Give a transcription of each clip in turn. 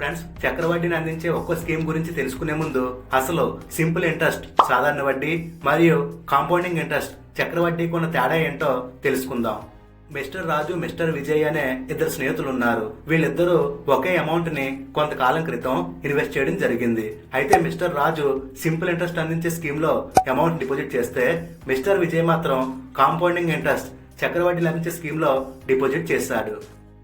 Friends చక్రవడ్డీని అందించే ఒక్కో scheme గురించి తెలుసుకునే ముందు అసలు సింపుల్ ఇంట్రెస్ట్ సాధారణ వడ్డీ మరియు కాంపౌండింగ్ ఇంట్రెస్ట్ చక్రవడ్డీకి ఉన్న తేడా ఏంటో తెలుసుకుందాం. మిస్టర్ రాజు మిస్టర్ విజయ్ అనే ఇద్దరు స్నేహితులు ఉన్నారు వీళ్ళిద్దరూ ఒకే అమౌంట్ని కొంతకాలం క్రితం ఇన్వెస్ట్ చేయడం జరిగింది. అయితే మిస్టర్ రాజు సింపుల్ ఇంట్రెస్ట్ అందించే స్కీమ్లో అమౌంట్ డిపాజిట్ చేస్తే మిస్టర్ విజయ్ మాత్రం కాంపౌండింగ్ ఇంట్రెస్ట్ చక్రవడ్డీ లభించే స్కీమ్లో డిపాజిట్ చేశాడు.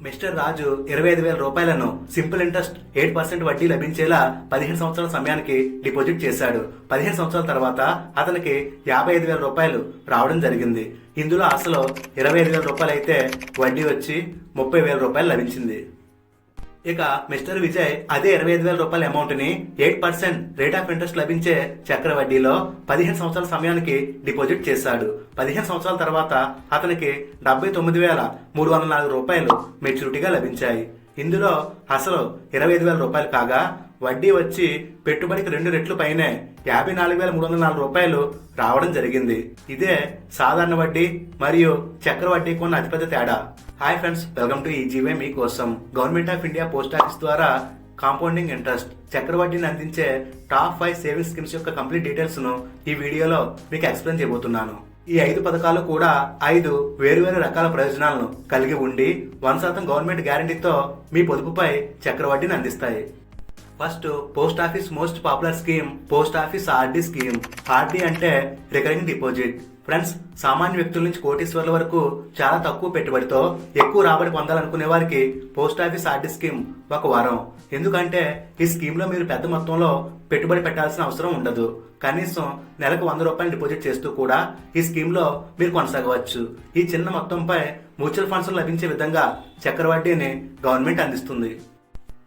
మిస్టర్ రాజు ఇరవై ఐదు వేల రూపాయలను సింపుల్ ఇంట్రెస్ట్ ఎయిట్ పర్సెంట్ వడ్డీ లభించేలా పదిహేను సంవత్సరాల సమయానికి డిపాజిట్ చేశాడు. పదిహేను సంవత్సరాల తర్వాత అతనికి యాభై ఐదు వేల రూపాయలు రావడం జరిగింది. ఇందులో అసలు ఇరవై ఐదు వేల రూపాయలు అయితే వడ్డీ వచ్చి ముప్పై వేల రూపాయలు లభించింది. ఇక మిస్టర్ విజయ్ అదే ఇరవై ఐదు వేల రూపాయల అమౌంట్ని eight percent rate of interest లభించే చక్ర వడ్డీలో పదిహేను సంవత్సరాల సమయానికి డిపాజిట్ చేశాడు. పదిహేను సంవత్సరాల తర్వాత అతనికి డెబ్బై తొమ్మిది వేల మూడు వందల నాలుగు రూపాయలు మెచ్యూరిటీగా లభించాయి. ఇందులో అసలు ఇరవై ఐదు వేల రూపాయలు కాగా వడ్డీ వచ్చి పెట్టుబడికి రెండు రెట్లు పైనే యాభై నాలుగు వేల మూడు వందల నాలుగు రూపాయలు రావడం జరిగింది. ఇదే సాధారణ వడ్డీ మరియు చక్ర వడ్డీకి ఉన్న అతిపెద్ద తేడా. Hi friends welcome to easy way మీకోసం government of India post office ద్వారా కాంపౌండింగ్ ఇంట్రెస్ట్ చక్రవడ్డీని అందించే టాప్ ఫైవ్ సేవింగ్ స్కీమ్స్ యొక్క కంప్లీట్ డీటెయిల్స్ను ఈ వీడియోలో మీకు ఎక్స్ప్లెయిన్ చేయబోతున్నాను. ఈ ఐదు పథకాలు కూడా ఐదు వేరువేరు రకాల ప్రయోజనాలను కలిగి ఉండి వన్ శాతం గవర్నమెంట్ గ్యారంటీతో మీ పొదుపుపై చక్రవడ్డీని అందిస్తాయి. First post office most popular scheme post office RD scheme. RD అంటే రికరింగ్ డిపాజిట్. ఫ్రెండ్స్ సామాన్య వ్యక్తుల నుంచి కోటీశ్వర్ల వరకు చాలా తక్కువ పెట్టుబడితో ఎక్కువ రాబడి పొందాలనుకునే వారికి పోస్ట్ ఆఫీస్ ఆర్డీ స్కీమ్ ఒక వరం. ఎందుకంటే ఈ స్కీమ్లో మీరు పెద్ద మొత్తంలో పెట్టుబడి పెట్టాల్సిన అవసరం ఉండదు. కనీసం నెలకు వంద రూపాయలు డిపాజిట్ చేస్తూ కూడా ఈ స్కీమ్లో మీరు కొనసాగవచ్చు. ఈ చిన్న మొత్తంపై మ్యూచువల్ ఫండ్స్ లభించే విధంగా చక్రవడ్డీని గవర్నమెంట్ అందిస్తుంది.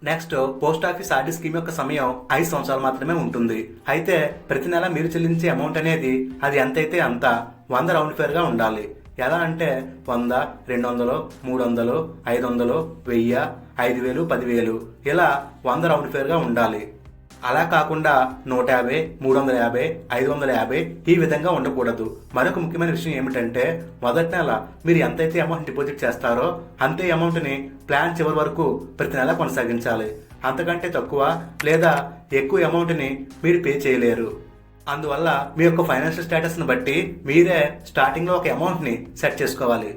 Next post office RD scheme యొక్క సమయం ఐదు సంవత్సరాలు మాత్రమే ఉంటుంది. అయితే ప్రతి నెల మీరు చెల్లించే అమౌంట్ అనేది అది ఎంతైతే అంత వంద రౌండ్ ఫేర్గా ఉండాలి. ఎలా అంటే వంద రెండు వందలు మూడు వందలు ఐదు వందలు వెయ్యి ఐదు వేలు పదివేలు ఇలా వంద రౌండ్ ఫేర్గా ఉండాలి. అలా కాకుండా నూట యాభై మూడు వందల యాభై ఐదు వందల యాభై ఈ విధంగా ఉండకూడదు. మరొక ముఖ్యమైన విషయం ఏమిటంటే మొదటి నెల మీరు ఎంతైతే అమౌంట్ డిపాజిట్ చేస్తారో అంతే అమౌంట్ని ప్లాన్ చివరి వరకు ప్రతి నెల కొనసాగించాలి. అంతకంటే తక్కువ లేదా ఎక్కువ అమౌంట్ని మీరు పే చేయలేరు. అందువల్ల మీ యొక్క ఫైనాన్షియల్ స్టేటస్ని బట్టి మీరే స్టార్టింగ్లో ఒక అమౌంట్ని సెట్ చేసుకోవాలి.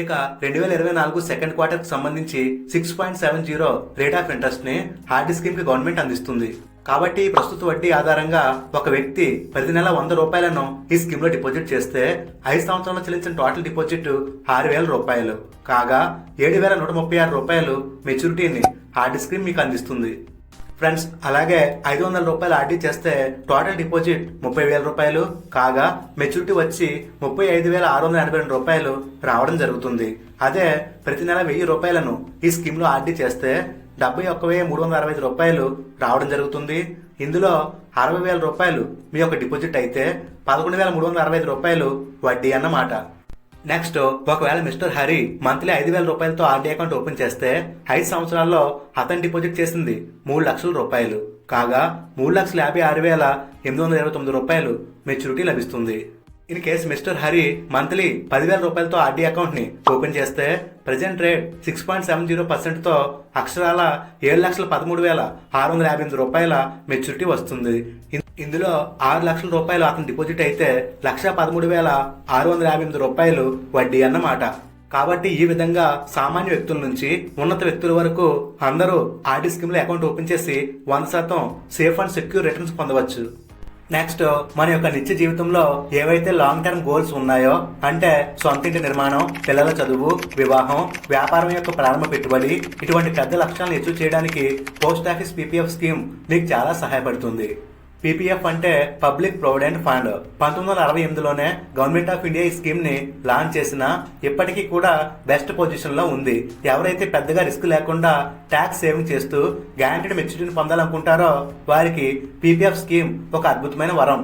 ఇక రెండు వేల ఇరవై నాలుగు సెకండ్ క్వార్టర్కి సంబంధించి six point seven zero rate of ఇంట్రెస్ట్ని హార్డ్ స్కీమ్కి గవర్నమెంట్ అందిస్తుంది. కాబట్టి ప్రస్తుత వడ్డీ ఆధారంగా ఒక వ్యక్తి ప్రతి నెల వంద రూపాయలను ఈ స్కీమ్లో డిపాజిట్ చేస్తే ఐదు సంవత్సరాలు చెల్లించిన టోటల్ డిపాజిట్ ఆరు వేల రూపాయలు. కాగా ఏడు వేల నూట ముప్పై ఆరు రూపాయలు మెచ్యూరిటీని హార్డ్ స్కీమ్ మీకు అందిస్తుంది. ఫ్రెండ్స్ అలాగే ఐదు వందల రూపాయలు ఆర్డీ చేస్తే టోటల్ డిపాజిట్ ముప్పై వేల రూపాయలు. కాగా మెచ్యూరిటీ వచ్చి ముప్పై ఐదు వేల ఆరు వందల ఎనభై రెండు రూపాయలు రావడం జరుగుతుంది. అదే ప్రతి నెల వెయ్యి రూపాయలను ఈ స్కీమ్లో ఆర్డీ చేస్తే డెబ్బై ఒక్క వెయ్యి మూడు వందల అరవై ఐదు రూపాయలు రావడం జరుగుతుంది. ఇందులో అరవై వేల రూపాయలు మీ యొక్క డిపాజిట్ అయితే పదకొండు వేల మూడు వందల అరవై ఐదు రూపాయలు వడ్డీ అన్నమాట. నెక్స్ట్ ఒకవేళ మిస్టర్ హరి మంత్లీ ఐదు వేల రూపాయలతో ఆర్డీ అకౌంట్ ఓపెన్ చేస్తే ఐదు సంవత్సరాల్లో అతను డిపాజిట్ చేసింది మూడు లక్షల రూపాయలు. కాగా మూడు లక్షల యాభై ఆరు వేల ఎనిమిది వందల ఇరవై తొమ్మిది రూపాయలు మెచ్యూరిటీ లభిస్తుంది. In case mister Hari monthly పదివేల రూపాయలతో ఆర్డీ అకౌంట్ని ఓపెన్ చేస్తే present rate six point seven zero పర్సెంట్తో అక్షరాల ఏడు లక్షల పదమూడు వేల ఆరు వందల యాభై ఎనిమిది రూపాయల మెచ్యూరిటీ వస్తుంది. ఇందులో ఆరు లక్షల రూపాయలు అతని డిపాజిట్ అయితే లక్ష పదమూడు వేల ఆరు వందల యాభై ఎనిమిది రూపాయలు వడ్డీ అన్నమాట. కాబట్టి ఈ విధంగా సామాన్య వ్యక్తుల నుంచి ఉన్నత వ్యక్తుల వరకు అందరూ ఆర్డీ స్కీమ్లో అకౌంట్ ఓపెన్ చేసి వంద శాతం సేఫ్ అండ్ సెక్యూర్ రిటర్న్స్ పొందవచ్చు. నెక్స్ట్ మన యొక్క నిత్య జీవితంలో ఏవైతే లాంగ్ టర్మ్ గోల్స్ ఉన్నాయో అంటే సొంత ఇంటి నిర్మాణం పిల్లల చదువు వివాహం వ్యాపారం యొక్క ప్రారంభ పెట్టుబడి ఇటువంటి పెద్ద లక్ష్యాలను అచీవ్ చేయడానికి పోస్ట్ ఆఫీస్ పీపీఎఫ్ స్కీమ్ మీకు చాలా సహాయపడుతుంది. పీపీఎఫ్ అంటే పబ్లిక్ ప్రొవిడెంట్ ఫండ్. పంతొమ్మిది వందల అరవై ఎనిమిదిలోనే గవర్నమెంట్ ఆఫ్ ఇండియా ఈ స్కీమ్ని లాంచ్ చేసిన ఇప్పటికీ కూడా బెస్ట్ పొజిషన్లో ఉంది. ఎవరైతే పెద్దగా రిస్క్ లేకుండా ట్యాక్స్ సేవింగ్ చేస్తూ గ్యారంటీడ్ మెచ్యూరిటీని పొందాలనుకుంటారో వారికి పీపీఎఫ్ స్కీమ్ ఒక అద్భుతమైన వరం.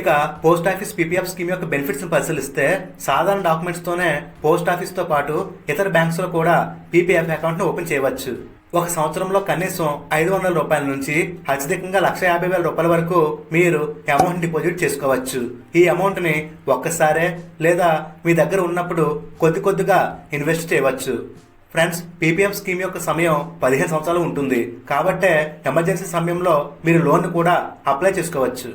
ఇక పోస్ట్ ఆఫీస్ పీపీఎఫ్ స్కీమ్ యొక్క బెనిఫిట్స్ పరిశీలిస్తే సాధారణ డాక్యుమెంట్స్తోనే పోస్ట్ ఆఫీస్తో పాటు ఇతర బ్యాంక్స్లో కూడా పీపీఎఫ్ అకౌంట్ను ఓపెన్ చేయవచ్చు. ఒక సంవత్సరంలో కనీసం ఐదు వందల రూపాయల నుంచి అత్యధికంగా లక్ష యాభై వేల రూపాయల వరకు మీరు అమౌంట్ డిపాజిట్ చేసుకోవచ్చు. ఈ అమౌంట్ని ఒక్కసారే లేదా మీ దగ్గర ఉన్నప్పుడు కొద్ది కొద్దిగా ఇన్వెస్ట్ చేయవచ్చు. ఫ్రెండ్స్ పీపీఎఫ్ స్కీమ్ యొక్క సమయం పదిహేను సంవత్సరాలు ఉంటుంది. కాబట్టే ఎమర్జెన్సీ సమయంలో మీరు లోన్ కూడా అప్లై చేసుకోవచ్చు.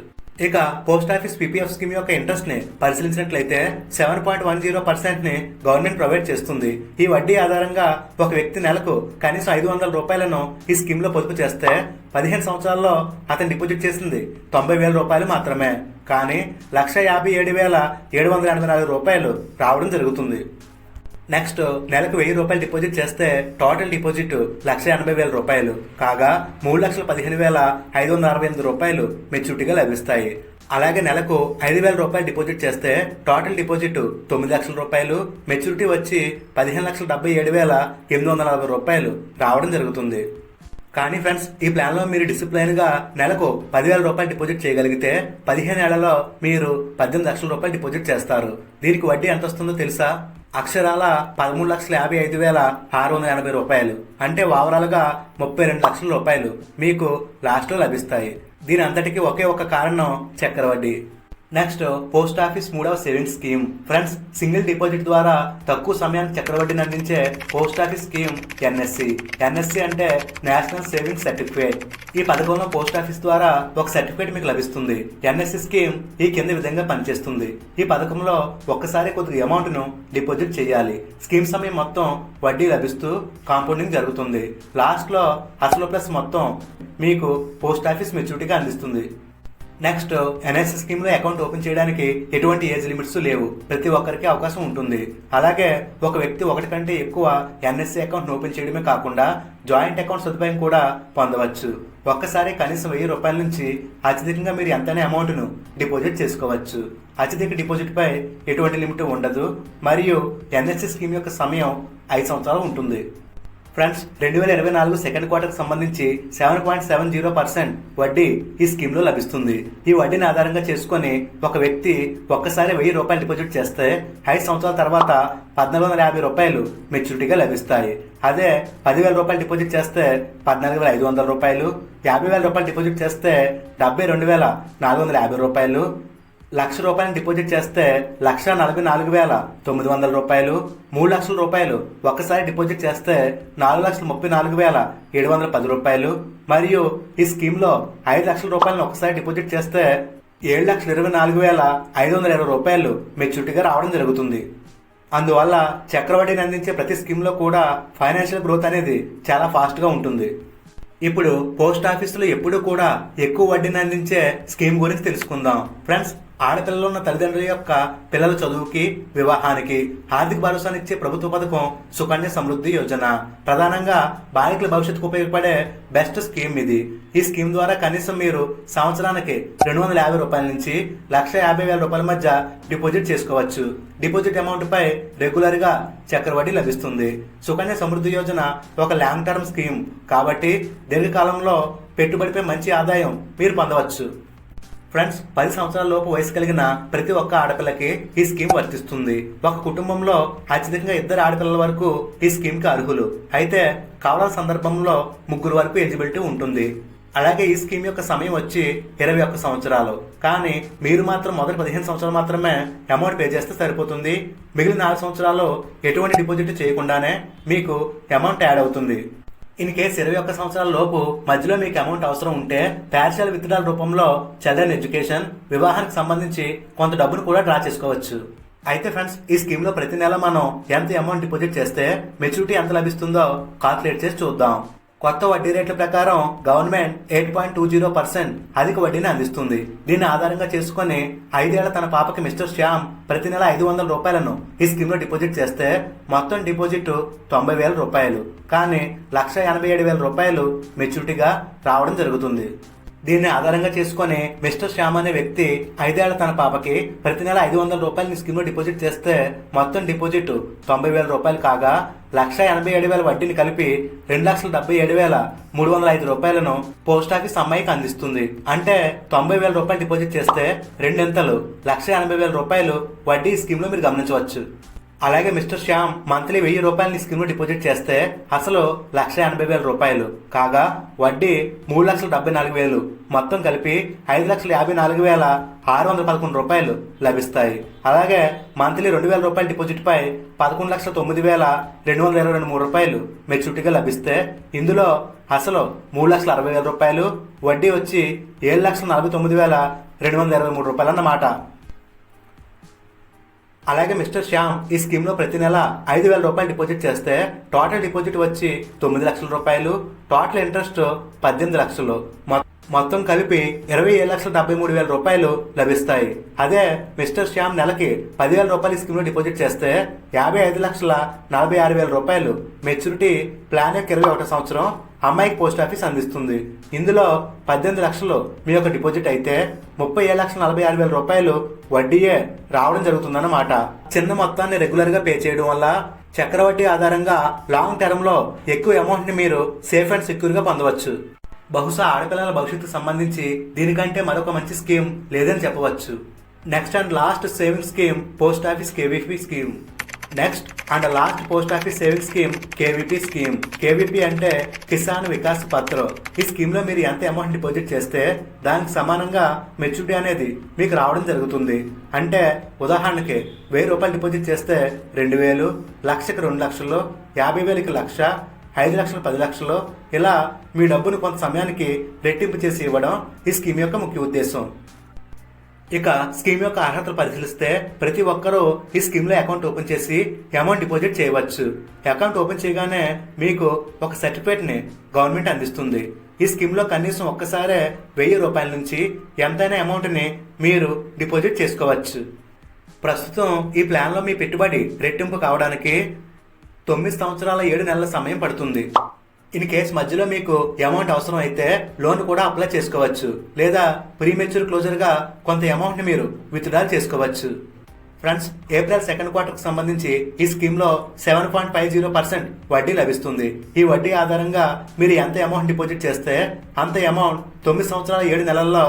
ఇక పోస్ట్ ఆఫీస్ పీపీఎఫ్ స్కీమ్ యొక్క ఇంట్రెస్ట్ని పరిశీలించినట్లయితే సెవెన్ పాయింట్ వన్ జీరో పర్సెంట్ని గవర్నమెంట్ ప్రొవైడ్ చేస్తుంది. ఈ వడ్డీ ఆధారంగా ఒక వ్యక్తి నెలకు కనీసం ఐదు వందల రూపాయలను ఈ స్కీమ్లో పొదుపు చేస్తే పదిహేను సంవత్సరాల్లో అతను డిపాజిట్ చేసింది తొంభై వేల రూపాయలు మాత్రమే. కానీ లక్ష యాభై ఏడు వేల ఏడు వందల ఎనభై నాలుగు రూపాయలు రావడం జరుగుతుంది. నెక్స్ట్ నెలకు వెయ్యి రూపాయలు డిపాజిట్ చేస్తే టోటల్ డిపాజిట్ లక్ష ఎనభై వేల రూపాయలు. కాగా మూడు లక్షల పదిహేను వేల ఐదు వందల అరవై ఎనిమిది రూపాయలు మెచ్యూరిటీగా లభిస్తాయి. అలాగే నెలకు ఐదు వేల రూపాయలు డిపాజిట్ చేస్తే టోటల్ డిపాజిట్ తొమ్మిది లక్షల రూపాయలు మెచ్యూరిటీ వచ్చి పదిహేను లక్షల డెబ్బై ఏడు వేల ఎనిమిది వందల నలభై రూపాయలు రావడం జరుగుతుంది. కానీ ఫ్రెండ్స్ ఈ ప్లాన్లో మీరు డిసిప్లైన్గా నెలకు పదివేల రూపాయలు డిపాజిట్ చేయగలిగితే పదిహేను ఏళ్ళలో మీరు పద్దెనిమిది లక్షల రూపాయలు డిపాజిట్ చేస్తారు. దీనికి వడ్డీ ఎంత వస్తుందో తెలుసా? అక్షరాల పదమూడు లక్షల యాభై ఐదు వేల ఆరు వందల ఎనభై రూపాయలు. అంటే ఓవరాల్గా ముప్పై రెండు లక్షల రూపాయలు మీకు లాస్ట్లో లభిస్తాయి. దీని అంతటికీ ఒకే ఒక కారణం చక్కెర వడ్డీ నెక్స్ట్ పోస్ట్ ఆఫీస్ మూడవ savings scheme friends single deposit ద్వారా తక్కువ సమయానికి చక్రవడ్డీని అందించే post office scheme NSC NSC అంటే నేషనల్ సేవింగ్స్ సర్టిఫికేట్ ఈ పథకంలో పోస్ట్ ఆఫీస్ ద్వారా ఒక సర్టిఫికేట్ మీకు లభిస్తుంది. ఎన్ఎస్సి స్కీమ్ ఈ కింది విధంగా పనిచేస్తుంది. ఈ పథకంలో ఒక్కసారి కొద్దిగా అమౌంట్ను డిపాజిట్ చేయాలి. స్కీమ్ సమయం మొత్తం వడ్డీ లభిస్తూ కాంపౌండింగ్ జరుగుతుంది. లాస్ట్లో అసలు ప్లస్ మొత్తం మీకు పోస్ట్ ఆఫీస్ మెచ్యూరిటీగా అందిస్తుంది. నెక్స్ట్ ఎన్ఎస్ఎస్ స్కీమ్లో అకౌంట్ ఓపెన్ చేయడానికి ఎటువంటి ఏజ్ లిమిట్స్ లేవు. ప్రతి ఒక్కరికి అవకాశం ఉంటుంది. అలాగే ఒక వ్యక్తి ఒకటి కంటే ఎక్కువ ఎన్ఎస్సి అకౌంట్ ఓపెన్ చేయడమే కాకుండా జాయింట్ అకౌంట్ సదుపాయం కూడా పొందవచ్చు. ఒక్కసారి కనీసం వెయ్యి రూపాయల నుంచి అత్యధికంగా మీరు ఎంతనే అమౌంట్ను డిపాజిట్ చేసుకోవచ్చు. అత్యధిక డిపాజిట్ పై ఎటువంటి లిమిట్ ఉండదు. మరియు ఎన్ఎస్సి స్కీమ్ యొక్క సమయం ఐదు సంవత్సరాలు ఉంటుంది. ఫ్రెండ్స్ రెండు వేల ఇరవై నాలుగు సెకండ్ క్వార్టర్ సంబంధించి seven point seven zero percent వడ్డీ ఈ స్కీమ్లో లభిస్తుంది. ఈ వడ్డీని ఆధారంగా చేసుకొని ఒక వ్యక్తి ఒక్కసారి వెయ్యి రూపాయలు డిపాజిట్ చేస్తే ఐదు సంవత్సరాల తర్వాత పద్నాలుగు వందల యాభై రూపాయలు మెచ్యూరిటీగా లభిస్తాయి. అదే పదివేల రూపాయలు డిపాజిట్ చేస్తే పద్నాలుగు వేల ఐదు వందల రూపాయలు యాభై వేల రూపాయలు డిపాజిట్ చేస్తే డెబ్బై రెండు వేల నాలుగు వందల యాభై రూపాయలు లక్ష రూపాయలు డిపాజిట్ చేస్తే లక్ష నలభై నాలుగు వేల తొమ్మిది వందల రూపాయలు మూడు లక్షల రూపాయలు ఒక్కసారి డిపాజిట్ చేస్తే నాలుగు లక్షల ముప్పై నాలుగు వేల ఏడు వందల పది రూపాయలు. మరియు ఈ స్కీమ్లో ఐదు లక్షల రూపాయలను ఒకసారి డిపాజిట్ చేస్తే ఏడు లక్షల ఇరవై నాలుగు వేల ఐదు వందల ఇరవై రూపాయలు మెచ్యూరిటీగా రావడం జరుగుతుంది. అందువల్ల చక్రవడ్డీని అందించే ప్రతి స్కీమ్లో కూడా ఫైనాన్షియల్ గ్రోత్ అనేది చాలా ఫాస్ట్గా ఉంటుంది. ఇప్పుడు పోస్ట్ ఆఫీసులో ఎప్పుడూ కూడా ఎక్కువ వడ్డీని అందించే స్కీమ్ గురించి తెలుసుకుందాం. ఫ్రెండ్స్ ఆడపిల్లలు ఉన్న తల్లిదండ్రుల యొక్క పిల్లల చదువుకి వివాహానికి ఆర్థిక భరోసానిచ్చే ప్రభుత్వ పథకం సుకన్య సమృద్ధి యోజన. ప్రధానంగా బాలికల భవిష్యత్తుకు ఉపయోగపడే బెస్ట్ స్కీమ్ ఇది. ఈ స్కీమ్ ద్వారా కనీసం మీరు సంవత్సరానికి రెండు వందల యాభై రూపాయల నుంచి లక్ష యాభై వేల రూపాయల మధ్య డిపాజిట్ చేసుకోవచ్చు. డిపాజిట్ అమౌంట్ పై రెగ్యులర్గా చక్రవడ్డీ లభిస్తుంది. సుకన్య సమృద్ధి యోజన ఒక లాంగ్ టర్మ్ స్కీమ్ కాబట్టి దీర్ఘకాలంలో పెట్టుబడిపై మంచి ఆదాయం మీరు పొందవచ్చు. ఫ్రెండ్స్ పది సంవత్సరాల లోపు వయసు కలిగిన ప్రతి ఒక్క ఆడపిల్లకి ఈ స్కీమ్ వర్తిస్తుంది. ఒక కుటుంబంలో అత్యధికంగా ఇద్దరు ఆడపిల్లల వరకు ఈ స్కీమ్కి అర్హులు. అయితే కావాల సందర్భంలో ముగ్గురు వరకు ఎలిజిబిలిటీ ఉంటుంది. అలాగే ఈ స్కీమ్ యొక్క సమయం వచ్చి ఇరవై ఒక్క సంవత్సరాలు. కానీ మీరు మాత్రం మొదటి పదిహేను సంవత్సరాలు మాత్రమే అమౌంట్ పే చేస్తే సరిపోతుంది. మిగిలిన నాలుగు సంవత్సరాలు ఎటువంటి డిపాజిట్ చేయకుండానే మీకు అమౌంట్ యాడ్ అవుతుంది. ఇన్ కేస్ ఇరవై ఒక్క సంవత్సరాల లోపు మధ్యలో మీకు అమౌంట్ అవసరం ఉంటే పార్షియల్ విత్డ్రాల్ రూపంలో చిల్డ్రన్ ఎడ్యుకేషన్ వివాహానికి సంబంధించి కొంత డబ్బును కూడా డ్రా చేసుకోవచ్చు. అయితే ఫ్రెండ్స్ ఈ స్కీమ్లో ప్రతి నెల మనం ఎంత అమౌంట్ డిపాజిట్ చేస్తే మెచ్యూరిటీ ఎంత లభిస్తుందో కాల్కులేట్ చేసి చూద్దాం. కొత్త వడ్డీ రేట్ల ప్రకారం government eight point two zero percent అధిక వడ్డీని అందిస్తుంది. దీన్ని ఆధారంగా చేసుకుని ఐదేళ్ళ తన పాపకి మిస్టర్ శ్యామ్ ప్రతి నెల ఐదు వందల రూపాయలను ఈ స్కీమ్లో డిపాజిట్ చేస్తే మొత్తం డిపాజిట్ తొంభై వేల రూపాయలు. కానీ లక్ష ఎనభై ఏడు వేల రూపాయలు మెచ్యూరిటీగా రావడం జరుగుతుంది. దీన్ని ఆధారంగా చేసుకుని మిస్టర్ శ్యామ్ అనే వ్యక్తి ఐదేళ్ళ తన పాపకి ప్రతి నెల ఐదు వందల రూపాయలు స్కీమ్లో డిపాజిట్ చేస్తే మొత్తం డిపాజిట్ తొంభై వేల రూపాయలు కాగా లక్ష ఎనభై ఏడు వేల వడ్డీని కలిపి రెండు లక్షల డెబ్బై ఏడు వేల మూడు వందల ఐదు రూపాయలను పోస్ట్ ఆఫీస్ అమ్మాయికి అందిస్తుంది. అంటే తొంభై వేల రూపాయలు డిపాజిట్ చేస్తే రెండింతలు లక్ష ఎనభై వేల రూపాయలు వడ్డీ స్కీమ్లో మీరు గమనించవచ్చు. అలాగే మిస్టర్ శ్యామ్ మంత్లీ వెయ్యి రూపాయలని స్కీమ్లో స్కీమ్లో డిపాజిట్ చేస్తే అసలు లక్ష ఎనభై వేల రూపాయలు. కాగా వడ్డీ మూడు లక్షల డెబ్బై నాలుగు వేలు. మొత్తం కలిపి ఐదు లక్షల యాభై నాలుగు వేల ఆరు వందల పదకొండు రూపాయలు లభిస్తాయి. అలాగే మంత్లీ రెండు వేల రూపాయల డిపాజిట్ పై పదకొండు లక్షల తొమ్మిది వేల రెండు వందల ఇరవై రెండు మూడు రూపాయలు మెచ్యూరిటీగా లభిస్తే ఇందులో అసలు మూడు లక్షల అరవై వేల రూపాయలు వడ్డీ వచ్చి ఏడు లక్షల నలభై తొమ్మిది వేల రెండు వందల ఇరవై మూడు రూపాయలు అన్నమాట. అలాగే మిస్టర్ శ్యామ్ ఈ స్కీమ్లో ప్రతి నెల ఐదు వేల రూపాయలు డిపాజిట్ చేస్తే టోటల్ డిపాజిట్ వచ్చి తొమ్మిది లక్షల రూపాయలు టోటల్ ఇంట్రెస్ట్ పద్దెనిమిది లక్షలు. మొ- మొత్తం కలిపి ఇరవై ఏడు లక్షల డెబ్బై మూడు వేల రూపాయలు లభిస్తాయి. అదే మిస్టర్ శ్యామ్ నెలకి పదివేల రూపాయలు ఈ స్కీమ్లో డిపాజిట్ చేస్తే యాభై ఐదు లక్షల నలభై ఆరు వేల రూపాయలు. మెచ్యూరిటీ ప్లాన్ యొక్క ఇరవై ఒకటో సంవత్సరం. అమ్మాయికి పోస్ట్ ఆఫీస్ అందిస్తుంది. ఇందులో పద్దెనిమిది లక్షలు మీ యొక్క డిపాజిట్ అయితే ముప్పై ఏడు లక్షల నలభై ఆరు వేల రూపాయలు వడ్డీయే రావడం జరుగుతుందన్నమాట. చిన్న మొత్తాన్ని రెగ్యులర్గా పే చేయడం వల్ల చక్రవడ్డీ ఆధారంగా లాంగ్ టర్మ్లో ఎక్కువ అమౌంట్ని మీరు సేఫ్ అండ్ సెక్యూర్గా పొందవచ్చు. బహుశా ఆడపిల్లల భవిష్యత్తుకు సంబంధించి దీనికంటే మరొక మంచి స్కీమ్ లేదని చెప్పవచ్చు. Next and last saving scheme post office KVP scheme next and last post office saving scheme KVP scheme KVP అంటే కిసాన్ వికాస్ పత్ర. ఈ స్కీమ్లో మీరు ఎంత అమౌంట్ డిపాజిట్ చేస్తే దానికి సమానంగా మెచ్యూరిటీ అనేది మీకు రావడం జరుగుతుంది. అంటే ఉదాహరణకి వెయ్యి రూపాయలు డిపాజిట్ చేస్తే రెండు వేలు లక్షకి రెండు లక్షలు యాభై వేలకి లక్ష ఐదు లక్షలు పది లక్షలు. ఇలా మీ డబ్బును కొంత సమయానికి రెట్టింపు చేసి ఇవ్వడం ఈ స్కీమ్ యొక్క ముఖ్య ఉద్దేశం. ఇక స్కీమ్ యొక్క అర్హతలు పరిశీలిస్తే ప్రతి ఒక్కరూ ఈ స్కీమ్లో అకౌంట్ ఓపెన్ చేసి అమౌంట్ డిపాజిట్ చేయవచ్చు. అకౌంట్ ఓపెన్ చేయగానే మీకు ఒక సర్టిఫికేట్ని గవర్నమెంట్ అందిస్తుంది. ఈ స్కీమ్లో కనీసం ఒక్కసారే వెయ్యి రూపాయల నుంచి ఎంతైనా అమౌంట్ని మీరు డిపాజిట్ చేసుకోవచ్చు. ప్రస్తుతం ఈ ప్లాన్లో మీ పెట్టుబడి రెట్టింపు కావడానికి తొమ్మిది సంవత్సరాల ఏడు నెలల సమయం పడుతుంది. ఇన్ కేస్ మధ్యలో మీకు అమౌంట్ అవసరం అయితే లోన్ కూడా అప్లై చేసుకోవచ్చు. లేదా ప్రీమెచ్యూర్ క్లోజర్గా కొంత అమౌంట్ మీరు విత్డ్రా చేసుకోవచ్చు. ఫ్రెండ్స్ ఏప్రిల్ సెకండ్ క్వార్టర్కి సంబంధించి ఈ స్కీమ్లో seven point five zero percent వడ్డీ లభిస్తుంది. ఈ వడ్డీ ఆధారంగా మీరు ఎంత అమౌంట్ డిపాజిట్ చేస్తే అంత అమౌంట్ తొమ్మిది సంవత్సరాల ఏడు నెలల్లో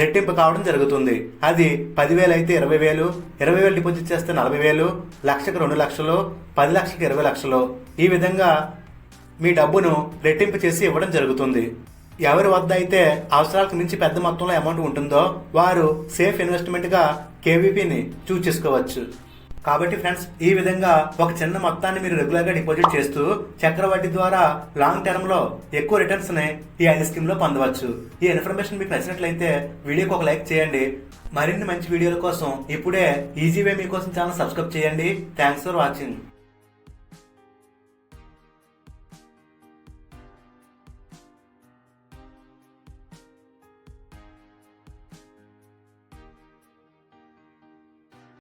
రెట్టింపు కావడం జరుగుతుంది. అది పదివేలు అయితే ఇరవై వేలు ఇరవై వేలు డిపాజిట్ చేస్తే నలభై వేలు లక్షకు రెండు లక్షలు పది లక్షలకు ఇరవై లక్షలు. ఈ విధంగా మీ డబ్బును రెట్టింపు చేసి ఇవ్వడం జరుగుతుంది. ఎవరి వద్ద అయితే అవసరాలకు మించి పెద్ద మొత్తంలో అమౌంట్ ఉంటుందో వారు సేఫ్ ఇన్వెస్ట్మెంట్గా కేవీపీని చూస్ చేసుకోవచ్చు. కాబట్టి ఫ్రెండ్స్ ఈ విధంగా ఒక చిన్న మొత్తాన్ని మీరు రెగ్యులర్గా డిపాజిట్ చేస్తూ చక్రవడ్డీ ద్వారా లాంగ్ టర్మ్లో ఎక్కువ రిటర్న్స్ని ఈ ఐదు స్కీమ్లో పొందవచ్చు. ఈ ఇన్ఫర్మేషన్ మీకు నచ్చినట్లయితే వీడియోకి ఒక లైక్ చేయండి. మరిన్ని మంచి వీడియోల కోసం ఇప్పుడే ఈజీ వే మీకోసం ఛానల్ సబ్స్క్రైబ్ చేయండి. Thanks for watching